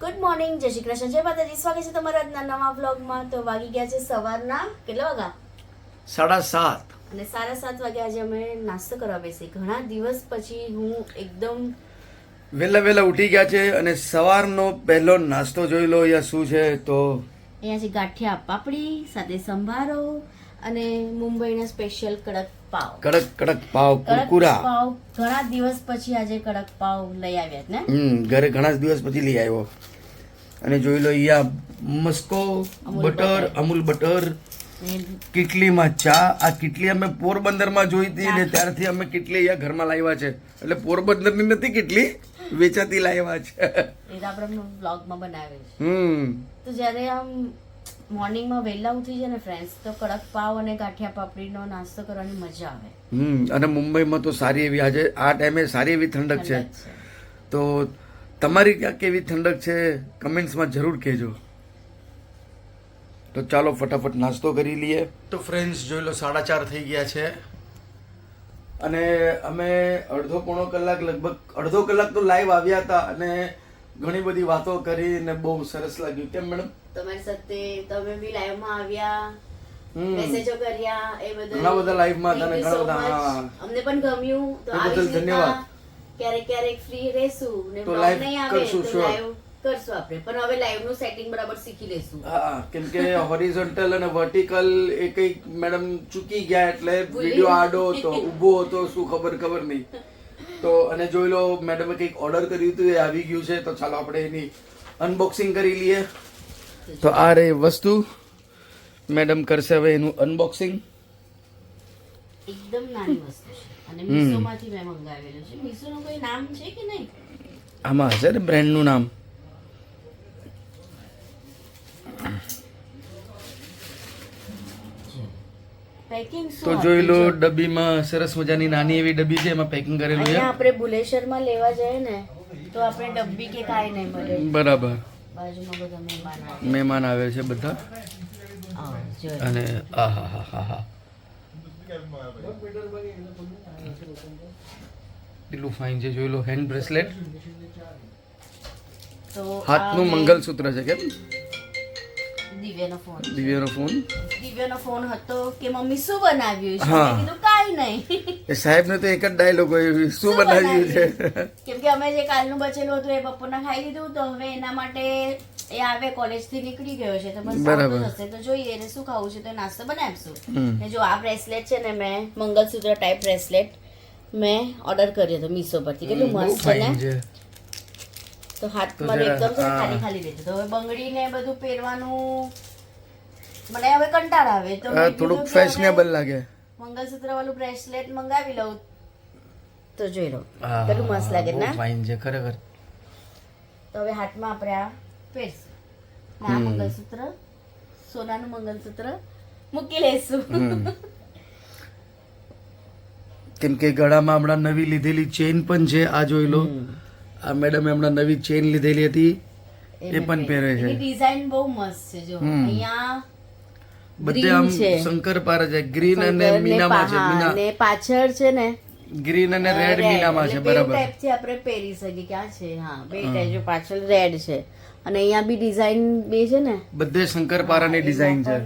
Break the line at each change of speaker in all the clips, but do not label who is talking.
Good morning જય શ્રી કૃષ્ણ. જય માતાજી. સ્વાગત છે તમારા આજના નવા વ્લોગમાં તો વાગી ગયા છે સવારના કેટલા વાગા
સાડા સાત.
અને સાડા સાત વાગે આજે અમે નાસ્તો કરવા બેસી ઘણા દિવસ પછી હું એકદમ
વહેલા વહેલા ઉઠી ગયા છે અને સવારનો પહેલો નાસ્તો જોઈ લો અહીંયા શું છે તો
અહીંયા છે ગાંઠિયા પાપડી સાથે સંભારો અને મુંબઈના સ્પેશિયલ કડક પાવ.
કડક કડક પાવ કુરકુરા.
પાવ ઘણા દિવસ પછી આજે કડક પાવ લઈ આવ્યા ને?
હમ ઘરે ઘણા દિવસ પછી લઈ આવ્યો. અને જોઈ લો અહીંયા મસ્કો બટર. અમૂલ બટર કીટલીમાં ચા? આ કીટલી અમે પોરબંદરમાં જોઈ હતી ને ત્યારથી અમે કીટલી અહીંયા ઘરમાં લાવ્યા છે. એટલે પોરબંદરની નથી કીટલી વેચાતી લાવ્યા છે.
એ તો આપણે બ્લોગમાં બનાવે છે
હમ.
તો જ્યારે આમ મોર્નિંગમાં વહેલા ઉઠી જાય ને ફ્રેન્ડ્સ તો કડક પાવ અને ગાંઠિયા પાપડીનો નાસ્તો કરવાની મજા આવે.
હમ અને મુંબઈમાં તો સારી એવી આજે આ ટાઈમે સારી એવી ઠંડક છે. તો તમારી ક્યાં કેવી ઠંડક છે? કમેન્ટ્સમાં જરૂર કહેજો. તો ચાલો ફટાફટ નાસ્તો કરી લઈએ. તો ફ્રેન્ડ્સ જોઈ લો સાડા ચાર થઈ ગયા છે. અને અમે અડધો પોણો કલાક લગભગ અડધો કલાક તો લાઈવ આવ્યા હતા અને ઘણી બધી વાતો કરી ને બહુ સરસ લાગ્યું. કેમ મેડમ
તમારી સાથે તમે બી લાઈવમાં આવ્યા મેસેજો કર્યા એ બદલ
ઘણા બધા હતા અને ઘણા બધા,
અમને પણ ગમ્યું. તો આવી
બદલ ધન્યવાદ.
ક્યારેક ક્યારેક ફ્રી રહેશું ને
તો લાઈવ
નહીં આવે તો લાઈવ કરશું આપણે. પણ હવે લાઈવનું સેટિંગ બરાબર શીખી લેશું
હા કેમ કે હોરિઝોન્ટલ અને વર્ટિકલ એ કંઈક મેડમ ચૂકી ગયા એટલે વિડિયો આડો હતો ઊભો હતો શું ખબર ખબર નહીં. તો અને જોઈ લો મેડમે કંઈક ઓર્ડર કર્યું હતું એ આવી ગયું છે. તો ચાલો આપણે એની અનબોક્સિંગ કરી લઈએ. તો આ રે વસ્તુ. મેડમ કરશે હવે એનું અનબોક્સિંગ
એકદમ નાની વસ્તુ છે. અને મિશોમાંથી મેં મંગાવેલું છે. મિશોનું કોઈ નામ છે કે નહીં?
આમાં હશે ને બ્રેન્ડનું નામ? તો જોઈ લો ડબ્બીમાં સરસ મજાની નાની એવી ડબ્બી છે એમાં પેકિંગ કરેલું છે.
આપણે ભુલેશ્વરમાં લેવા જઈએ ને તો આપણે ડબ્બી કે કાંઈ નહીં મળે.
બરાબર.
બાજુમાં બધા મહેમાન આવે.
મહેમાન આવે છે બધા? અને આ હા હા હા હા. કેટલું ફાઇન છે જોઈ લો હેન્ડ બ્રેસલેટ હાથનું મંગલસૂત્ર છે કેમ?
દિવ્યાનો ફોન
દિવ્યાનો ફોન?
દિવ્યાનો ફોન હતો કે મમ્મી શું બનાવ્યું છે?
હા.
કીધું કાંઈ નહીં.
સાહેબ ને તો એક જ ડાયલોગ હોય શું બનાવ્યું છે?
કેમ કે અમે જે કાલનું બચેલું હતું એ બપોરના ખાઈ લીધું તો હવે એના માટે એ આવે કોલેજથી નીકળી ગયો છે. તો બસ
બરાબર.
હશે તો જોઈએ એને શું ખાવું છે તો નાસ્તો બનાવીશું. ને જો આ બ્રેસલેટ છે ને મેં મંગલસૂત્ર ટાઈપ બ્રેસલેટ મેં ઓર્ડર કર્યો હતો મીશો પરથી. કેટલું મસ્ત છે ને. તો હાથ મને એકદમ. ખાલી ખાલી દેતું તો હવે બંગડી ને બધું પહેરવાનું મને હવે કંટાળ આવે. તો
થોડુંક ફેશનેબલ લાગે.
મંગલસૂત્ર વાળું બ્રેસલેટ મંગાવી લઉં તો જોઈ લો કેટલું મસ્ત લાગે ને?
ફાઇન છે ખરેખર.
તો હવે હાથમાં આપણે આ પહેરશું. આ મંગલસૂત્ર સોનાનું મંગલસૂત્ર મૂકી લેશું.
કેમ કે ગળામાં હમણાં નવી લીધેલી ચેન પણ છે આ જોઈ લો. આ મેડમે હમણાં નવી ચેન લીધેલી હતી. એ પણ પહેરે છે.
ડિઝાઇન બહુ મસ્ત છે જો. અહીંયા
બધે આમ શંકર પાર છે. ગ્રીન અને મીનામાં છે મીના
પાછળ છે ને.
ગ્રીન અને રેડ મીનામાં છે બરાબર.
ટાઈપથી આપણે પહેરી શકીએ. ક્યાં છે? હા બે ટાઈપ પાછળ રેડ છે. અને અહીંયા બી ડિઝાઇન બે છે ને?
બધે શંકર પારાની ડિઝાઇન છે.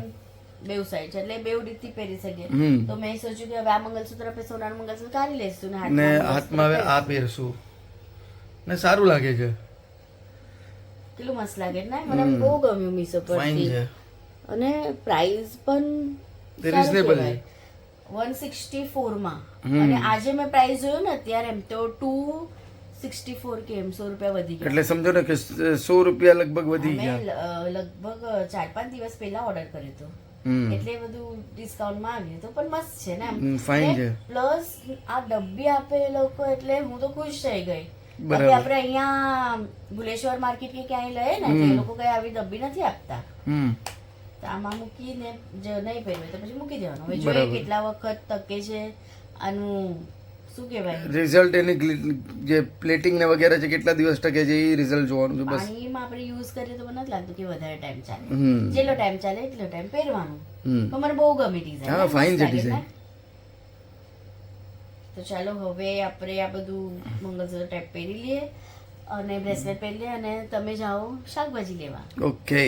બેવ સાઈડ છે. એટલે બેવ રીતથી પહેરી શકીએ. તો મેં સોચ્યું કે હવે આ મંગલસૂત્ર આપણે સોનાનું મંગલસૂત્ર કાઢી લઈશું ને
ને
હાથમાં
હવે આ પહેરશું. ને સારું લાગે છે.
કેટલું મસ્ત લાગે ને? મને બહુ ગમ્યું
મીસો
પરથી. અને પ્રાઇસ પણ
રિઝનેબલ
વન સિક્સટી
ફોરમાં
અને આજે મેં પ્રાઇસ જોયું ને અત્યારે એમ તો ટુ સિક્સટી ફોર કે એમ સો રૂપિયા વધી ગયા.
એટલે સમજો ને કે સો રૂપિયા લગભગ વધી ગયા.
લગભગ ચાર પાંચ દિવસ પહેલા ઓર્ડર કર્યો હતો. એટલે બધું ડિસ્કાઉન્ટમાં આવ્યું તો પણ મસ્ત છે ને
ફાઇન છે.
પ્લસ આ ડબ્બી આપે એ લોકો એટલે હું તો ખુશ થઈ ગઈ. બાકી આપણે અહીંયા ભુલેશ્વર માર્કેટ કે ક્યાંય લઈએ ને એ લોકો કઈ આવી ડબ્બી નથી આપતા.
હમ.
તો આમાં મૂકીને જો નહીં પહેરવે તો પછી મૂકી દેવાનું. હવે જોઈએ કેટલા વખત તકે છે આનું શું કહેવાય?
રિઝલ્ટ એની જે પ્લેટિંગ ને વગેરે છે કેટલા દિવસ ટકે છે એ રિઝલ્ટ જોવાનું છે બસ.
પાણીમાં આપણે યુઝ કરીએ તો મને નથી લાગતું કે વધારે ટાઈમ ચાલે. જેટલો ટાઈમ ચાલે એટલો ટાઈમ પહેરવાનું. તો મને બહુ ગમે ડિઝાઇન
હા, ફાઇન છે ડિઝાઇન
તો ચાલો હવે આપણે આ બધું મંગળસૂત્ર ટેપ પહેરી લઈએ અને બ્રેસલેટ પહેરી લઈએ અને તમે જાઓ શાકભાજી લેવા.
ઓકે.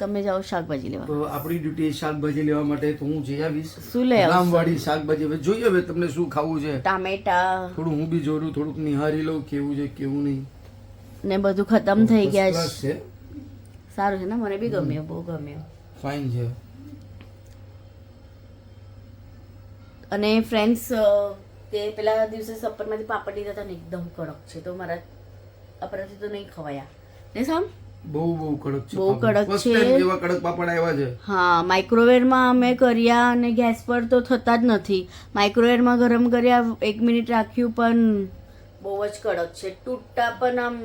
તમે જાઓ શાકભાજી લેવા.
તો આપણી ડ્યુટી શાકભાજી લેવા માટે તો હું જઈ આવીશ.
શું લઈ?
રામવાડી શાકભાજી. હવે જોઈએ હવે તમને શું ખાવું છે.
ટામેટા.
થોડું હું બી જોરું થોડુંક નિહારી લઉં કેવું છે કેવું નહીં.
ને બધું ખતમ થઈ ગયા છે
છે.
સારું છે ને? મને બી ગમ્યો બહુ ગમ્યો.
ફાઇન છે.
અને ફ્રેન્ડ્સ તે પેલા દિવસે સપરમાંથી પાપડ લીધા હતા ને એકદમ કડક છે. તો મારા અપરાથી તો નહીં ખવાયા. ને સામ
બહુ બહુ કડક છે
બહુ કડક છે.
એવા કડક પાપડ આવ્યા છે.
હા માઇક્રોવેવમાં અમે કર્યા અને ગેસ પર તો થતા જ નથી. માઇક્રોવેવમાં ગરમ કર્યા એક મિનિટ રાખ્યું પણ બહુ જ કડક છે. તૂટતા પણ આમ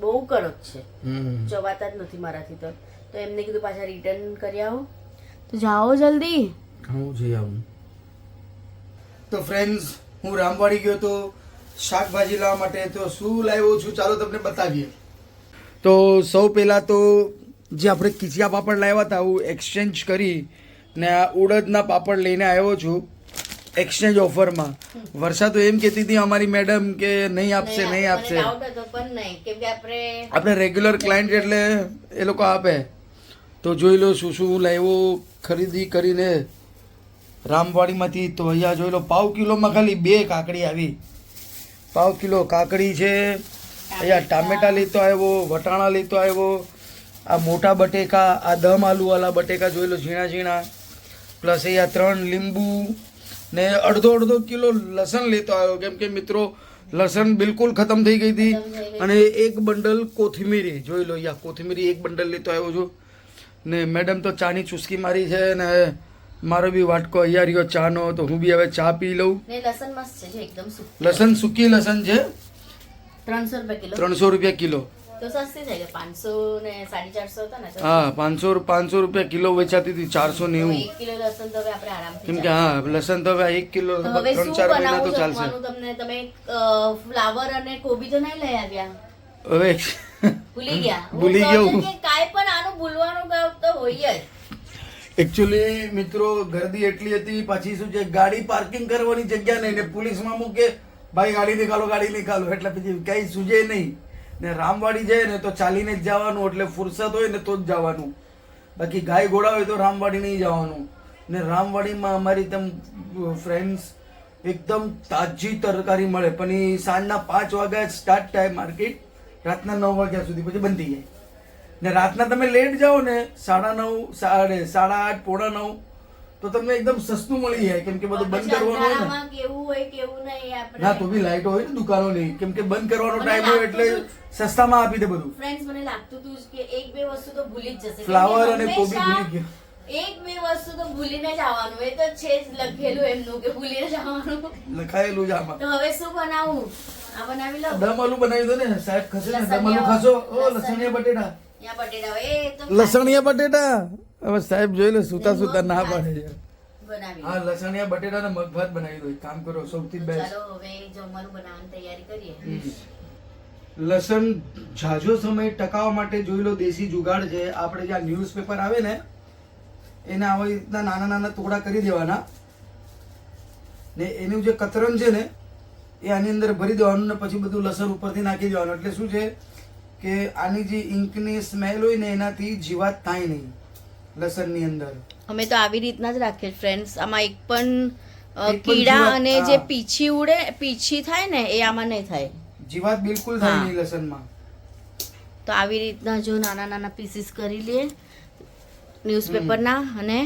બહુ કડક છે.
હમ.
જવાતા જ નથી મારાથી તો. તો એમને કીધું પાછા રિટર્ન કરી આવો. તો જાઓ જલ્દી.
હું જઈ આવું. તો ફ્રેન્ડ્સ હું રામવાડી ગયો તો શાકભાજી લાવવા માટે તો શું લાવ્યો છું ચાલો તમને બતાવીએ. તો સૌ પહેલાં તો જે આપણે ખીચિયા પાપડ લાવ્યા હતા હું એક્સચેન્જ કરી ને આ ઉડદના પાપડ લઈને આવ્યો છું એક્સચેન્જ ઓફરમાં વર્ષા તો એમ કહેતી હતી અમારી મેડમ કે નહીં આપશે નહીં આપશે.
આપણે
રેગ્યુલર ક્લાયન્ટ એટલે એ લોકો આપે. તો જોઈ લો શું શું લાવ્યો ખરીદી કરીને રામવાડીમાંથી તો અહીંયા જોઈ લો પાવ કિલોમાં ખાલી બે કાકડી આવી. પાવ કિલો કાકડી છે અહીંયા ટામેટા લેતો આવ્યો વટાણા લેતો આવ્યો આ મોટા બટેકા આ દમ આલુવાળા બટેકા જોઈ લો ઝીણા ઝીણા. પ્લસ અહીંયા ત્રણ લીંબુ ને અડધો અડધો કિલો લસણ લેતો આવ્યો. કેમ કે મિત્રો લસણ બિલકુલ ખતમ થઈ ગઈ હતી. અને એક બંડલ કોથમીરી જોઈ લો અહીંયા કોથમીરી એક બંડલ લેતો આવ્યો છું. ને મેડમ તો ચાની ચુસ્કી મારી છે ને મારો બી વાટકો અહીંયા રહ્યો ચાનો તો હું બી હવે ચા પી લઉં.
લસણ સૂકી
લસણ છે.
ત્રણસો રૂપિયા કિલો.
ત્રણસો રૂપિયા કિલો.
તો સસ્તી થઈ ગઈ. પાંચસો ને સાડી ચારસો હતા ને
હા પાંચસો પાંચસો રૂપિયા કિલો વેચાતી હતી ચારસો નેવું.
એક કિલો લસણ તો હવે આપણે આરામથી
કેમ કે હા લસણ તો હવે એક કિલો
હવે શું
ચાર તો ચાલશે.
તમને તમે ફ્લાવર અને કોબી તો નહીં લઈ આવ્યા?
હવે
ભૂલી ગયા.
ભૂલી ગયો
છું
હું.
કે કાંઈ પણ આનું ભૂલવાનું તો હોય જ.
એકચ્યુઅલી મિત્રો ગરદી એટલી હતી પાછી શું છે ગાડી પાર્કિંગ કરવાની જગ્યા નહીં ને પોલીસમાં મૂકે. ભાઈ, ગાડી નીકાળો ગાડી નીકાળો. એટલે પછી કઈ સૂજે નહીં. ને રામવાડી જાય ને તો ચાલીને જ જવાનું, એટલે ફુરસત હોય ને તો જ જવાનું. બાકી ગાય ઘોડા હોય તો રામવાડી નહીં જવાનું. ને રામવાડીમાં અમારી તેમ ફ્રેન્ડ્સ એકદમ તાજી તરકારી મળે. પણ એ સાંજના પાંચ વાગ્યા સ્ટાર્ટ થાય માર્કેટ રાતના નવ વાગ્યા સુધી પછી બંધ થઈ જાય. ને રાતના તમે લેટ જાઓ ને સાડા નવ, સાડે, સાડા આઠ, પોણા નવ તો તમને એકદમ સસ્તું મળી જાય કેમ કે બધું બંધ કરવાનું હોય ને.
કેવું હોય કેવું નહીં આપણે.
ના તો બી લાઈટ હોય ને દુકાનો નહીં કેમ કે બંધ કરવાનો ટાઈમ હોય એટલે સસ્તામાં આપી દે બધું.
ફ્રેન્ડ્સ મને લાગતું હતું કે એક બે વસ્તુ તો ભૂલી જ જશે. ફ્લાવર
અને કોબી ભૂલી ગયા.
એક બે વસ્તુ તો ભૂલીને જ આવવાનું એ તો છે જ લખેલું એમનું કે ભૂલીને જ આવવાનું.
લખાયેલું છે આમાં.
તો હવે શું બનાવું? આ બનાવી લો.
દમ આલુ બનાવી દો ને સાહેબ ખસે ને દમ આલુ ખાશો? ઓ લસણિયા બટેટા. લસણિયા બટેટા? હવે સાહેબ જોઈ લે સુતા સુતા ના પાડે. છે હા લસણિયા બટેટા ને મગભાત બનાવી દો. એક કામ કરો સૌથી બેસ્ટ
ચાલો હવે જમવાનું બનાવવાની તૈયારી કરીએ.
લસણ ઝાઝો સમય ટકાવવા માટે જોઈ લો દેશી જુગાડ છે. આપણે જ્યાં ન્યૂઝપેપર આવે ને એને આવી રીતના નાના નાના ટુકડા કરી દેવાના. ને એનું જે કતરણ છે ને એ આની અંદર ભરી દેવાનું ને પછી બધું લસણ ઉપરથી નાખી દેવાનું. એટલે શું છે? કે આની જે ઇંકની સ્મેલ હોય ને એનાથી જીવાત થાય નહીં લસણની અંદર.
અમે તો આવી રીતના જ રાખીએ. ફ્રેન્ડ્સ આમાં એક પણ કીડા અને જે પીછી ઉડે પીછી થાય ને એ આમાં નહીં થાય.
જીવાત બિલકુલ થાય નહીં લસણમાં.
તો આવી રીતના જો નાના નાના પીસીસ કરી લઈએ ન્યૂઝપેપરના અને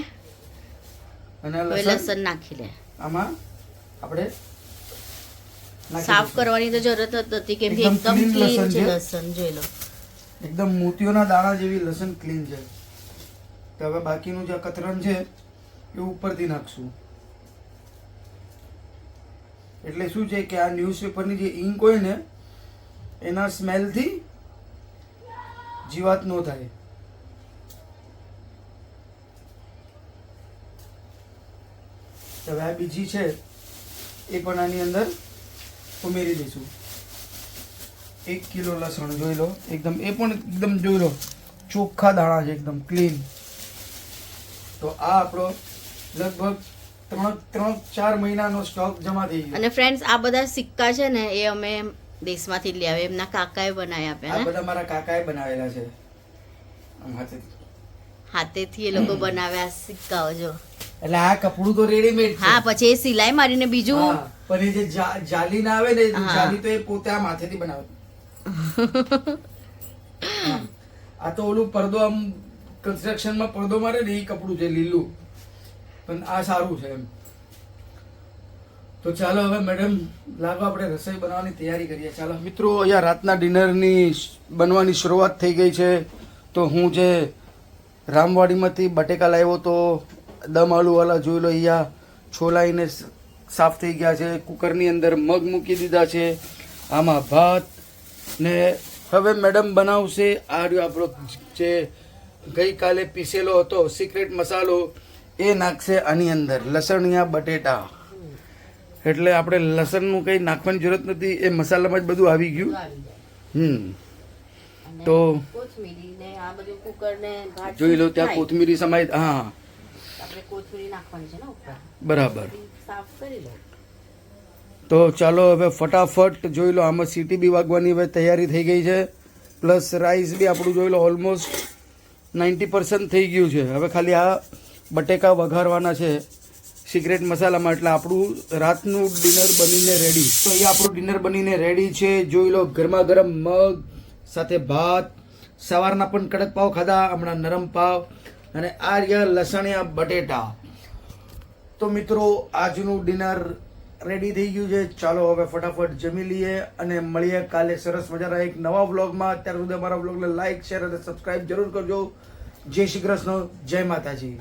અને લસણ
નાખી લે.
આમાં આપણે
સાફ કરવાની તો જરૂરત જ નથી કેમ કે
એકદમ
ક્લીન છે. લસણ જોઈ લો.
એકદમ મોતીઓના દાણા જેવી લસણ ક્લીન છે. તો હવે બાકીનું જે કતરણ છે એ ઉપરથી નાખશું. એટલે શું છે કે આ ન્યૂઝપેપરની જે ઇંક હોય ને એના સ્મેલથી જીવાત ન થાય. તો હવે આ બીજી છે એ પણ આની અંદર ઉમેરી દઈશું. એક કિલો લસણ જોઈ લો. એકદમ એ પણ એકદમ જોઈ લો. ચોખ્ખા દાણા છે એકદમ ક્લીન તો આ આપણો લગભગ ત્રણ ત્રણ ચાર મહિનાનો સ્ટોક જમા થઈ ગયો.
અને ફ્રેન્ડ્સ આ બધા સિક્કા છે ને એ અમે દેશમાંથી લઈ આવે એમના કાકાએ બનાવી આપ્યા આ
બધા મારા કાકાએ બનાવેલા છે. હાથેથી.
હાથેથી એ લોકો બનાવ્યા સિક્કાઓ જો.
એટલે આ કપડું તો રેડીમેડ છે.
હા પછી એ સિલાઈ મારીને બીજું.
પણ એ જે જાલી ના આવે ને જાલી તો એ પોતે આ માથેથી બનાવે. આ તો ઓલું પડદો આમ કન્સ્ટ્રક્શનમાં પડદો મારે ને એ કપડું છે લીલું. પણ આ સારું છે એમ. તો ચાલો હવે મેડમ લાગો આપણે રસોઈ બનાવવાની તૈયારી કરીએ. ચાલો મિત્રો અહીંયા રાતના ડિનરની બનવાની શરૂઆત થઈ ગઈ છે. તો હું જે રામવાડીમાંથી બટેકા લાવ્યો તો દમ આલુવાલા જોઈ લો અહીંયા છોલાઈને સાફ થઈ ગયા છે કુકરની અંદર મગ મૂકી દીધા છે આમાં ભાત ને હવે મેડમ બનાવશે. આ રહ્યો આપણો જે ગઈકાલે પીસેલો હતો સિક્રેટ મસાલો એ નાખશે આની અંદર લસણિયા બટેટા. એટલે આપણે લસણનું કંઈ નાખવાની જરૂરત નથી એ મસાલામાં જ બધું આવી ગયું. હમ. તો જોઈ લો ત્યાં કોથમીરી સમાય હા.
આપણે કોથમીરી નાખવાની છે ને ઉપર.
બરાબર.
સાફ કરી લો.
તો ચાલો હવે ફટાફટ જોઈ લો આમાં સીટી બી વાગવાની હવે તૈયારી થઈ ગઈ છે. પ્લસ રાઈસ બી આપણું જોઈ લો ઓલમોસ્ટ નાઇન્ટી પર્સન્ટ થઈ ગયું છે. હવે ખાલી આ બટેકા વઘારવાના છે. સિક્રેટ મસાલામાં એટલે આપણું રાતનું ડિનર બનીને રેડી તો અહીંયા આપણું ડિનર બનીને રેડી છે. જોઈ લો ગરમા ગરમ મગ સાથે ભાત સવારના પણ કડક પાવ ખાધા હમણાં નરમ પાવ. અને આ રહ્યા લસણિયા બટેટા. તો મિત્રો, આજનું ડિનર રેડી થઈ ગયું છે. ચાલો હવે ફટાફટ જમી લઈએ અને મળીએ કાલે સરસ મજાના એક નવા વ્લોગમાં. અત્યાર સુધી અમારા વ્લોગને લાઈક, શેર અને સબસ્ક્રાઇબ જરૂર કરજો. જય શ્રી કૃષ્ણ. જય માતાજી.